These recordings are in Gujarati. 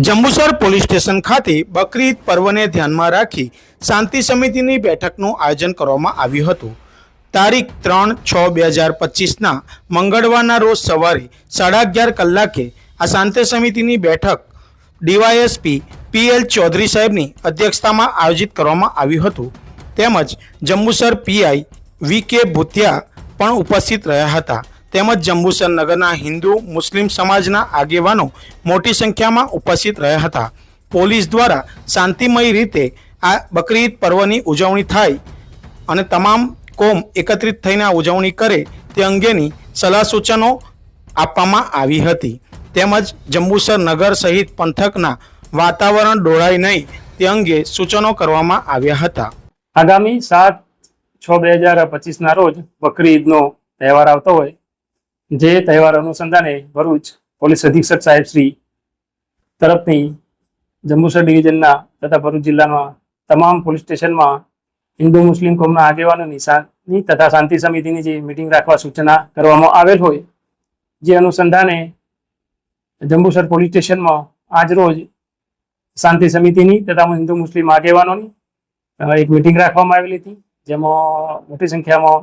જંબુસર પોલીસ સ્ટેશન ખાતે બકરી પર્વને ધ્યાનમાં રાખી શાંતિ સમિતિની બેઠકનું આયોજન કરવામાં આવ્યું હતું. તારીખ ત્રણ છ બે હજાર પચીસના મંગળવારના રોજ સવારે સાડા અગિયાર કલાકે આ શાંતિ સમિતિની બેઠક ડીવાયએસપી પીએલ ચૌધરી સાહેબની અધ્યક્ષતામાં આયોજિત કરવામાં આવ્યું હતું. તેમજ જંબુસર પીઆઈ વી કે ભૂતિયા પણ ઉપસ્થિત રહ્યા હતા. તેમજ જંબુસર નગરના હિન્દુ, મુસ્લિમ સમાજના આગેવાનો મોટી સંખ્યામાં ઉપસ્થિત રહ્યા હતા. પોલીસ દ્વારા શાંતિમય રીતે આ બકરી ઈદ પર્વની ઉજવણી થાય અને તમામ કોમ એકત્રિત થઈને આ ઉજવણી કરે તે અંગેની સલાહ સૂચનો આપવામાં આવી હતી. તેમજ જંબુસર નગર સહિત પંથકના વાતાવરણ ડોળાય નહીં તે અંગે સૂચનો કરવામાં આવ્યા હતા. આગામી સાત છ બે હજાર પચીસના રોજ બકરી ઈદનો તહેવાર આવતો હોય જે તહેવાર અનુસંધાને ભરૂચ પોલીસ અધિક્ષક સાહેબ શ્રી તરફની જંબુસર ડિવિઝનના તથા ભરૂચ જિલ્લામાં તમામ પોલીસ સ્ટેશનમાં હિન્દુ મુસ્લિમ કોમના આગેવાનોની શાંતિ તથા શાંતિ સમિતિની જે મિટિંગ રાખવા સૂચના કરવામાં આવેલ હોય, જે અનુસંધાને જંબુસર પોલીસ સ્ટેશનમાં આજ રોજ શાંતિ સમિતિની તથા હિન્દુ મુસ્લિમ આગેવાનોની એક મિટિંગ રાખવામાં આવેલી હતી, જેમાં મોટી સંખ્યામાં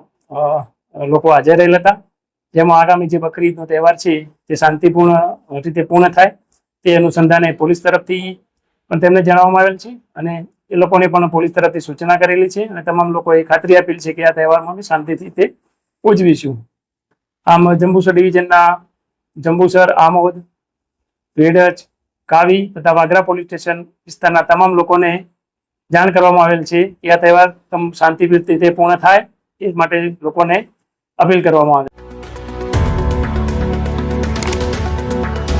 લોકો હાજર રહેલા હતા. જેમાં આગામી જે બકરી ઈદનો તહેવાર છે તે શાંતિપૂર્ણ રીતે પૂર્ણ થાય, તે અનુસંધાને પોલીસ તરફથી પણ તેમને જણાવવામાં આવેલ છે અને એ લોકોને પણ પોલીસ તરફથી સૂચના કરેલી છે અને તમામ લોકોએ ખાતરી આપેલ છે કે આ તહેવારમાં અમે શાંતિથી તે ઉજવીશું. આમ જંબુસર ડિવિઝનના જંબુસર, આમોદ વેડજ કાવી તથા વાગરા પોલીસ સ્ટેશન વિસ્તારના તમામ લોકોને જાણ કરવામાં આવેલ છે કે આ તહેવાર તમ શાંતિ રીતે પૂર્ણ થાય, એ માટે લોકોને અપીલ કરવામાં આવે.